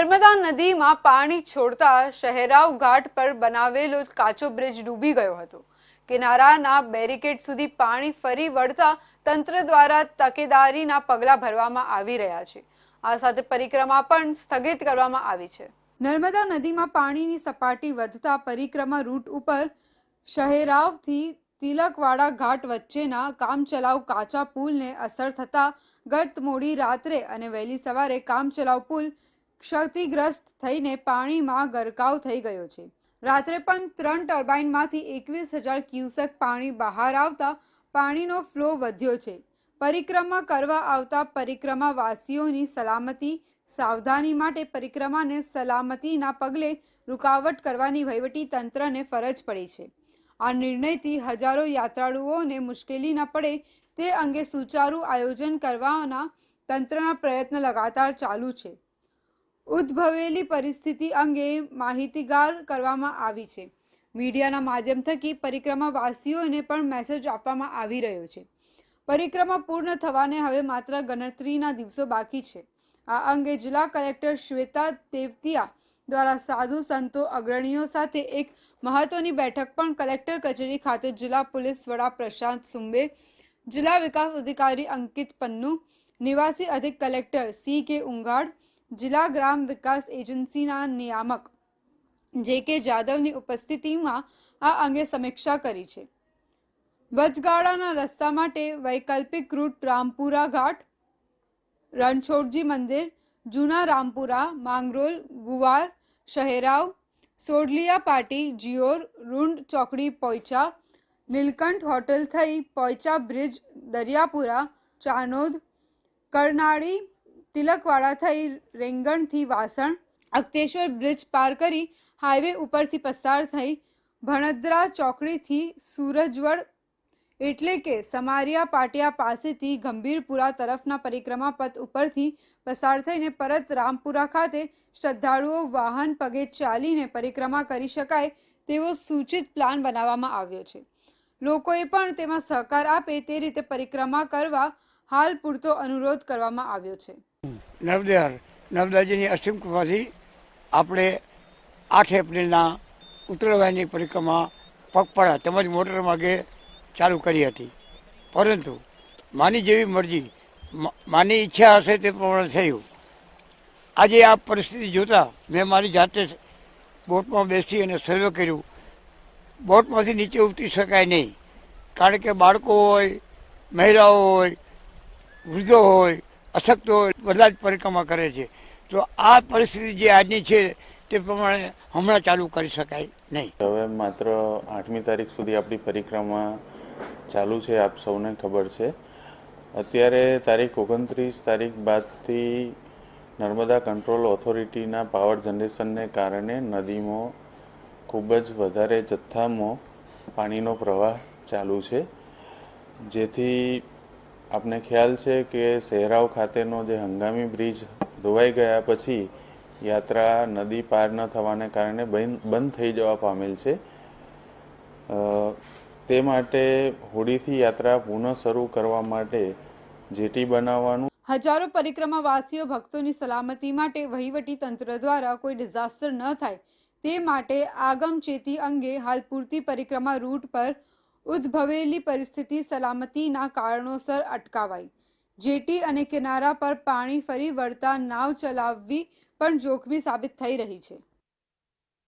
નર્મદા નદીમાં પાણી છોડતા શહેરાવ ઘાટ પર બનાવેલો કાચો બ્રિજ ડૂબી ગયો હતો. કિનારાના બેરિકેડ સુધી પાણી ફરી વળતા તંત્ર દ્વારા તકેદારીના પગલાં ભરવામાં આવી રહ્યા છે. આ સાથે પરિક્રમા પણ સ્થગિત કરવામાં આવી છે. નર્મદા નદીમાં પાણીની સપાટી વધતા પરિક્રમા રૂટ ઉપર શહેરાવથી તિલકવાડા ઘાટ વચ્ચેના કામચલાઉ કાચા પુલને અસર થતા ગત મોડી રાત્રે અને વહેલી સવારે કામચલાઉ પુલ ક્ષતિગ્રસ્ત થઈને પાણીમાં ગરકાવ થઈ ગયો છે. રાત્રે પણ ત્રણ ટર્બાઇનમાંથી એકવીસ હજાર ક્યુસેક પાણી બહાર આવતા પાણીનો ફ્લો વધ્યો છે. પરિક્રમા કરવા આવતા પરિક્રમાવાસીઓની સલામતી, સાવધાની માટે પરિક્રમાને સલામતીના પગલે રૂકાવટ કરવાની વહીવટી તંત્રને ફરજ પડી છે. આ નિર્ણયથી હજારો યાત્રાળુઓને મુશ્કેલી ન પડે તે અંગે સુચારુ આયોજન કરવાના તંત્રના પ્રયત્ન લગાતાર ચાલુ છે. ઉદ્ભવેલી પરિસ્થિતિ અંગે માહિતીગાર કરવામાં આવી છે. મીડિયાના માધ્યમ થકી પરિક્રમાવાસીઓને પણ મેસેજ આપવામાં આવી રહ્યો છે. પરિક્રમા પૂર્ણ થવાને હવે માત્ર ગણતરીના દિવસો બાકી છે. આ અંગે જિલ્લા કલેક્ટર શ્વેતા તેવતિયા દ્વારા સાધુ સંતો અગ્રણીઓ સાથે એક મહત્વની બેઠક પણ કલેક્ટર કચેરી ખાતે જિલ્લા પોલીસ વડા પ્રશાંત સુંબે, જિલ્લા વિકાસ અધિકારી અંકિત પન્નુ, નિવાસી અધિક કલેક્ટર સી કે ઉંગાડ જિલ્લા ગ્રામ વિકાસ એજન્સીના નિયામક જે કે જાદવની ઉપસ્થિતિમાં આ અંગે સમીક્ષા કરી છે. વચગાળાના રસ્તા માટે વૈકલ્પિક રૂટ રામપુરા ઘાટ, રણછોડજી મંદિર, જૂના રામપુરા, માંગરોલ, ગુવાર, શહેરાવ, સોડલિયા પાટી જીઓર રૂંડ, ચોકડી પોઈચા નીલકંઠ હોટલ થઈ પોઈચા બ્રિજ, દરિયાપુરા, ચાનોદ, કરનાળી તિલકવાડા થઈ રેંગણથી વાસણ અક્તેશ્વર બ્રિજ પાર કરી હાઈવે ઉપરથી પસાર થઈ ભણદ્રા ચોકડીથી સૂરજવડ એટલે કે સમારિયા પાટિયા પાસેથી ગંભીરપુરા તરફના પરિક્રમા પથ ઉપરથી પસાર થઈને પરત રામપુરા ખાતે શ્રદ્ધાળુઓ વાહન પગે ચાલીને પરિક્રમા કરી શકાય તેવો સૂચિત પ્લાન બનાવવામાં આવ્યો છે. લોકોએ પણ તેમાં સહકાર આપે તે રીતે પરિક્રમા કરવા હાલ પૂરતો અનુરોધ કરવામાં આવ્યો છે. નર્મદેહર, નર્મદાજીની અસીમ કૃપાથી આપણે આઠ એપ્રિલના ઉત્તરવાહિની પરિક્રમા પગપાળા તેમજ મોટર માર્ગે ચાલુ કરી હતી. પરંતુ માની જેવી મરજી માની ઈચ્છા હશે તે પ્રમાણે થયું. આજે આ પરિસ્થિતિ જોતાં મેં મારી જાતે બોટમાં બેસી અને સર્વે કર્યું. બોટમાંથી નીચે ઉતરી શકાય નહીં. કારણ કે બાળકો હોય, મહિલાઓ હોય, વૃદ્ધો હોય અશક્ત હોય બધા જ પરિક્રમા કરે છે. તો આ પરિસ્થિતિ જે આજની છે તે પ્રમાણે હમણાં ચાલુ કરી શકાય નહીં. હવે માત્ર આઠમી તારીખ સુધી આપણી પરિક્રમા ચાલુ છે, આપ સૌને ખબર છે. અત્યારે તારીખ ઓગણત્રીસ તારીખ બાદથી નર્મદા કંટ્રોલ ઓથોરિટીના પાવર જનરેશનને કારણે નદીમાં ખૂબ જ વધારે જથ્થામાં પાણીનો પ્રવાહ ચાલુ છે. જેથી આપને ખ્યાલ છે કે શહેરાવ ખાતેનો જે હંગામી બ્રિજ ધોવાઈ ગયા પછી યાત્રા નદી પાર ન થવાને કારણે બંધ થઈ જવા પામેલ છે. તે માટે હોડીથી યાત્રા પુનઃ શરૂ કરવા માટે જેટી બનાવવાનું હજારો પરિક્રમાવાસીઓ ભક્તોની સલામતી માટે વહીવટી તંત્ર દ્વારા કોઈ ડિઝાસ્ટર ન થાય તે માટે આગમચેતી અંગે હાલ પૂરતી પરિક્રમા રૂટ પર ઉદ્ભવેલી પરિસ્થિતિ સલામતીના કારણોસર અટકાવાઈ. જેટી અને કિનારા પર પાણી ફરી વળતા નાવ ચલાવવી પણ જોખમી સાબિત થઈ રહી છે.